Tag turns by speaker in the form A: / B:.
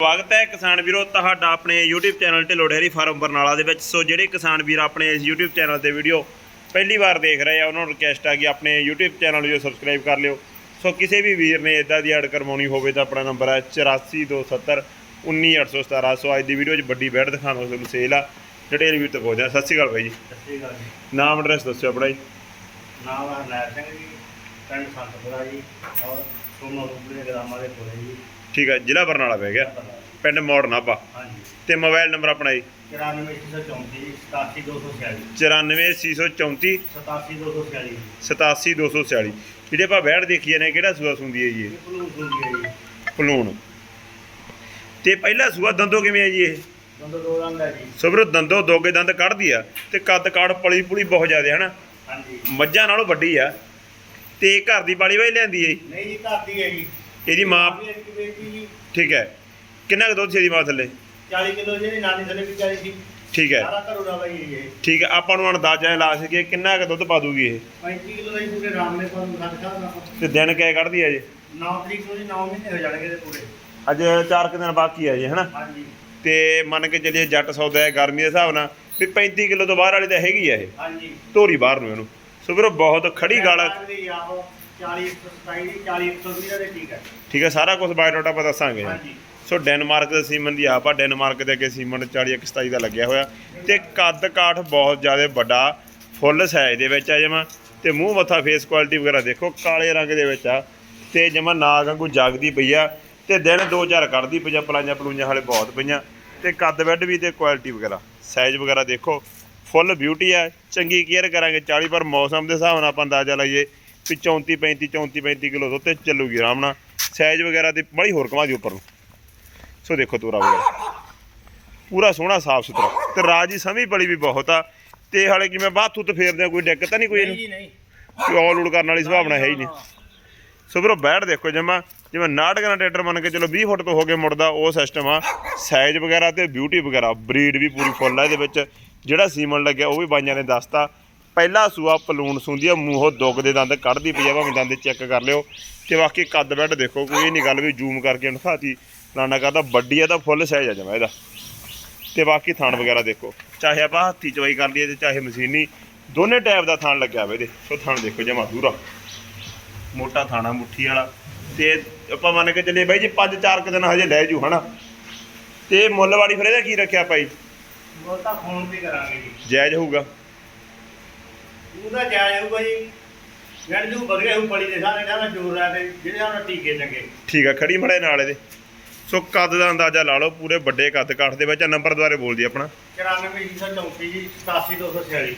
A: ਸਵਾਗਤ ਹੈ ਕਿਸਾਨ ਵੀਰੋ ਤੁਹਾਡਾ ਆਪਣੇ YouTube channel Dhillon dairy farm Barnala ਦੇ ਵਿੱਚ। ਸੋ ਜਿਹੜੇ ਕਿਸਾਨ ਵੀਰ ਆਪਣੇ ਇਸ YouTube ਚੈਨਲ ਤੇ ਵੀਡੀਓ ਪਹਿਲੀ ਵਾਰ ਦੇਖ ਰਹੇ ਆ ਉਹਨਾਂ ਨੂੰ ਰਿਕਵੈਸਟ ਆ ਕਿ ਆਪਣੇ YouTube ਚੈਨਲ ਨੂੰ ਸਬਸਕ੍ਰਾਈਬ ਕਰ ਲਿਓ। ਸੋ ਕਿਸੇ ਵੀ ਵੀਰ ਨੇ ਇਦਾਂ ਦੀ ਐਡ ਕਰਵਾਉਣੀ ਹੋਵੇ ਤਾਂ ਆਪਣਾ ਨੰਬਰ ਹੈ 8427 19817 ਸੋ ਅੱਜ ਦੀ ਵੀਡੀਓ 'ਚ ਵੱਡੀ ਬੈਡ ਦਿਖਾਉਣਾ ਤੁਹਾਨੂੰ ਸੇਲ ਆ ਡਿਟੇਲ ਵੀ ਤੱਕ ਹੋ ਜਾ ਸਤਿ ਸ਼੍ਰੀ ਅਕਾਲ ਬਾਈ ਜੀ।
B: ਸਤਿ ਸ਼੍ਰੀ ਅਕਾਲ ਜੀ।
A: ਨਾਮ ਐਡਰੈਸ ਦੱਸਿਓ ਆਪਣਾ ਜੀ।
B: ਨਾਮ ਹੈ ਹਰਨੈਲ ਸਿੰਘ ਜੀ ਪਿੰਡ ਸੰਤਪੁਰਾ ਜੀ ਔਰ ਸੋਨੋ ਰੂਪਲੇ ਗ੍ਰਾਮਾਂ ਦੇ ਕੋਲੇ ਜੀ।
A: ਠੀਕ ਹੈ ਜ਼ਿਲ੍ਹਾ ਬਰਨਾਲਾ ਪੈ ਗਿਆ। ਪਿੰਡ ਮੋੜ ਨਾਭਾ
B: ਹਾਂਜੀ।
A: ਤੇ ਮੋਬਾਈਲ ਨੰਬਰ ਆਪਣਾ ਜੀ।
B: 94634 ਜੀ 87246
A: 94634
B: 87246
A: 87246 ਜਿਹੜੇ ਆਪਾਂ ਬੈੜ ਦੇਖੀਏ ਨੇ ਕਿਹੜਾ ਸੂਆ ਸੁੰਦੀ ਹੈ ਜੀ ਇਹ?
B: ਹੈ ਜੀ।
A: ਪਲੂਣ ਤੇ ਪਹਿਲਾ ਸੂਆ ਦੰਦੋਂ ਕਿਵੇਂ ਹੈ ਜੀ ਇਹ?
B: ਦੋਨੋਂ ਦੋ ਰੰਗ ਹੈ ਜੀ।
A: ਸੋ ਵੀਰੋ ਦੰਦੋਂ ਦੋਗੇ ਦੰਦ ਕੱਢਦੀ ਆ ਤੇ ਕੱਦ ਕਾੜ ਪਲੀ ਪੁਲੀ ਬਹੁਤ ਜ਼ਿਆਦਾ ਹਨਾ?
B: ਹਾਂਜੀ।
A: ਮੱਝਾਂ ਨਾਲੋਂ ਵੱਡੀ ਆ। ਤੇ ਘਰ ਦੀ ਪਾਲੀ ਵਾਈ ਲੈਂਦੀ ਹੈ
B: ਨਹੀਂ ਜੀ ਘਰ ਦੀ ਹੈ ਜੀ।
A: ਇਹਦੀ ਮਾਂ ਠੀਕ ਹੈ। ਕਿੰਨਾ ਕੁ ਦੁੱਧ ਸੀ ਇਹਦੀ ਮਾਂ ਥੱਲੇ?
B: 40 ਕਿਲੋ ਜਿਹੜੀ ਨਾਨੀ ਥੱਲੇ ਵੀ 40 ਸੀ।
A: ਠੀਕ ਹੈ।
B: ਸਾਰਾ ਘਰੋਂ ਦਾ ਬਈ ਇਹ
A: ਠੀਕ ਹੈ ਆਪਾਂ ਨੂੰ ਅੰਦਾਜ਼ਾ ਲਾ ਸਕੀਏ ਕਿੰਨਾ ਕੁ ਦੁੱਧ ਪਾ ਦੂਗੀ ਇਹ?
B: 35 ਕਿਲੋ ਦਾ ਹੀ ਪੂਰੇ ਰਾਮ ਨੇ ਤੁਹਾਨੂੰ ਰੱਖ ਸਕਦਾ
A: ਤੇ ਦਿਨ ਕਿਹ ਕੱਢਦੀ ਹੈ ਜੀ
B: 9 ਤਰੀਕ ਨੂੰ ਜੀ 9 ਮਹੀਨੇ ਹੋ ਜਾਣਗੇ ਤੇ ਪੂਰੇ।
A: ਅੱਜ 4 ਦਿਨ ਬਾਕੀ ਹੈ ਜੀ ਹਨਾ?
B: ਹਾਂਜੀ।
A: ਤੇ ਮੰਨ ਕੇ ਚੱਲੀਏ ਜੱਟ ਸੌਦਾ ਹੈ ਗਰਮੀ ਦੇ ਹਿਸਾਬ ਨਾਲ ਵੀ 35 ਕਿਲੋ ਤੋਂ ਬਾਹਰ ਵਾਲੀ ਤਾਂ ਹੈਗੀ ਆ ਇਹ।
B: ਹਾਂਜੀ।
A: ਧੋਰੀ ਬਾਹਰ ਨੂੰ ਇਹਨੂੰ। ਸੋ ਵੀਰੋ ਬਹੁਤ ਖੜੀ ਗਾਲ ਆ।
B: 40 127 ਦੀ 40 120 ਦੇ ਠੀਕ ਹੈ।
A: ਠੀਕ ਹੈ ਸਾਰਾ ਕੁਝ ਬਾਇਓਡਾਟਾ ਆਪਾਂ ਦੱਸਾਂਗੇ।
B: ਹਾਂਜੀ।
A: ਸੋ ਡੈਨਮਾਰਕ ਦੇ ਸੀਮਨ ਦੀ ਆਪ ਆ ਡੈਨਮਾਰਕ ਦੇ ਅੱਗੇ ਸੀਮਨ 40 127 ਦਾ ਲੱਗਿਆ ਹੋਇਆ। ਤੇ ਕੱਦ ਕਾਠ ਬਹੁਤ ਜ਼ਿਆਦਾ ਵੱਡਾ ਫੁੱਲ ਸਾਈਜ਼ ਦੇ ਵਿੱਚ ਆ ਜਮਾ। ਤੇ ਮੂੰਹ ਮੱਥਾ ਫੇਸ ਕੁਆਲਿਟੀ ਵਗੈਰਾ ਦੇਖੋ ਕਾਲੇ ਰੰਗ ਦੇ ਵਿੱਚ ਆ। ਤੇ ਜਮਾ ਨਾਗ ਵਾਂਗੂ ਜਾਗਦੀ ਪਈ ਆ। ਤੇ ਦਿਨ ਦੋ ਚਾਰ ਕੱਢਦੀ ਪਈ ਆ ਪਲਾਈਆਂ ਪਲੂਈਆਂ ਹਾਲੇ ਬਹੁਤ ਪਈਆਂ। ਤੇ ਕੱਦ ਬੈੱਡ ਵੀ ਤੇ ਕੁਆਲਿਟੀ ਵਗੈਰਾ ਸਾਈਜ਼ ਵਗੈਰਾ ਦੇਖੋ। ਫੁੱਲ ਬਿਊਟੀ ਆ ਚੰਗੀ ਕੇਅਰ ਕਰਾਂਗੇ। 40 ਪਰ ਮੌਸਮ ਦੇ ਹਿਸਾਬ ਨਾਲ ਆਪਾਂ ਅੰਦਾਜ਼ਾ ਲਾਈਏ। ਵੀ 34 35 34 35 ਕਿਲੋ ਤੇ ਚੱਲੂਗੀ ਆਰਾਮ ਨਾਲ। ਸਾਈਜ਼ ਵਗੈਰਾ ਤੇ ਬੜੀ ਹੋਰ ਕਮਾ ਦੀ ਉੱਪਰ ਨੂੰ। ਸੋ ਦੇਖੋ ਤੋਰਾ ਵਗੈਰਾ। ਪੂਰਾ ਸੋਹਣਾ ਸਾਫ਼ ਸੁਥਰਾ। ਤੇ ਰਾਜੀ ਸਮੀ ਬੜੀ ਵੀ ਬਹੁਤ ਆ। ਤੇ ਹਾਲੇ ਕਿਵੇਂ ਬਾਤ ਤੁੱਤ ਫੇਰਦੇ ਕੋਈ ਦਿੱਕਤ ਤਾਂ ਨਹੀਂ ਕੋਈ
B: ਨਹੀਂ ਨਹੀਂ।
A: ਆਲ ਉਡ ਕਰਨ ਵਾਲੀ ਸੁਭਾਵਨਾ ਹੈ ਹੀ ਨਹੀਂ। ਸੋ ਵੀਰੋ ਬੈਠ ਦੇਖੋ ਜਮਾ। ਜਿਵੇਂ ਨਾਟਕਾਂ ਟਰੈਕਟਰ ਮੰਨ ਕੇ ਚਲੋ 20 ਫੁੱਟ ਤੋਂ ਹੋ ਕੇ ਮੁੜਦਾ ਉਹ ਸਿਸਟਮ ਆ। ਸਾਈਜ਼ ਵਗੈਰਾ ਤੇ ਬਿਊਟੀ ਵਗੈਰਾ ਬਰੀਡ ਵੀ ਪੂਰੀ ਫੁੱਲ ਆ ਇਹਦੇ ਵਿੱਚ। ਜਿਹੜਾ ਸੀਮਨ ਲੱਗਿਆ ਉਹ ਵੀ ਬਾਈਆਂ ਨੇ ਦੱਸਤਾ। ਪਹਿਲਾ ਸੂਆ ਪਲੂਣ ਸੁੰਦੀ ਆ ਮੂੰਹੋਂ ਦੁੱਗ ਦੇ ਦੰਦ ਕੱਢਦੀ ਪਈ ਆ ਭਾਵੇਂ ਦੰਦ ਚੈੱਕ ਕਰ ਲਿਓ। ਤੇ ਬਾਕੀ ਕੱਦ ਬੈੱਡ ਦੇਖੋ ਕੋਈ ਨਹੀਂ ਗੱਲ ਵੀ ਜ਼ੂਮ ਕਰਕੇ ਦਿਖਾਤੀ। ਨਾਨਾ ਕਹਦਾ ਵੱਡੀ ਆ ਤਾਂ ਫੁੱਲ ਸਾਈਜ਼ ਆ ਜਮਾ ਇਹਦਾ। ਤੇ ਬਾਕੀ ਥਣ ਵਗੈਰਾ ਦੇਖੋ। ਚਾਹੇ ਆਪਾਂ ਹੱਥੀ ਚਵਾਈ ਕਰ ਲਈਏ ਤੇ ਚਾਹੇ ਮਸ਼ੀਨੀ ਦੋਨੇ ਟਾਈਪ ਦਾ ਥਣ ਲੱਗਿਆ ਹੋਇਆ ਇਹਦੇ। ਸੋ ਥਣ ਦੇਖੋ ਜਮਾ ਦੂਰਾ ਮੋਟਾ ਥਾਣਾ ਮੁੱਠੀ ਵਾਲਾ। ਤੇ ਆਪਾਂ ਮੰਨ ਕੇ ਚੱਲੇ ਬਾਈ ਜੀ 5-4 ਕੁ ਦਿਨ ਹਜੇ ਲੈ ਜੂ ਹਨਾ। ਤੇ ਮੁੱਲ ਵਾਲੀ ਫਿਰ ਇਹਦਾ ਕੀ ਰੱਖਿਆ ਭਾਈ?
B: ਉਹ ਤਾਂ ਫੋਨ ਵੀ ਕਰਾਂਗੇ ਜੀ।
A: ਜਾਇਜ਼ ਹੋਊਗਾ।
B: ਉਹਦਾ ਜਾਇਜ਼ ਹੋਊਗਾ ਜੀ। ਜੜ ਜੂ ਵਧੀਆ ਹੋਊ ਬੜੀ ਦੇ ਸਾਰੇ ਕਹਿੰਦਾ ਜੋਰ ਆ ਤੇ ਜਿਹੜੇ ਉਹਨਾਂ ਟੀਕੇ ਚੰਗੇ।
A: ਠੀਕ ਆ ਖੜੀ ਮੜੇ ਨਾਲ ਇਹਦੇ। ਸੋ ਕੱਦ ਦਾ ਅੰਦਾਜ਼ਾ ਲਾ ਲਓ ਪੂਰੇ ਵੱਡੇ ਕੱਦ ਕਾਠ ਦੇ ਵਿੱਚ ਨੰਬਰ ਦੁਆਰੇ ਬੋਲਦੀ ਆਪਣਾ।
B: 94 ਜੀ 87246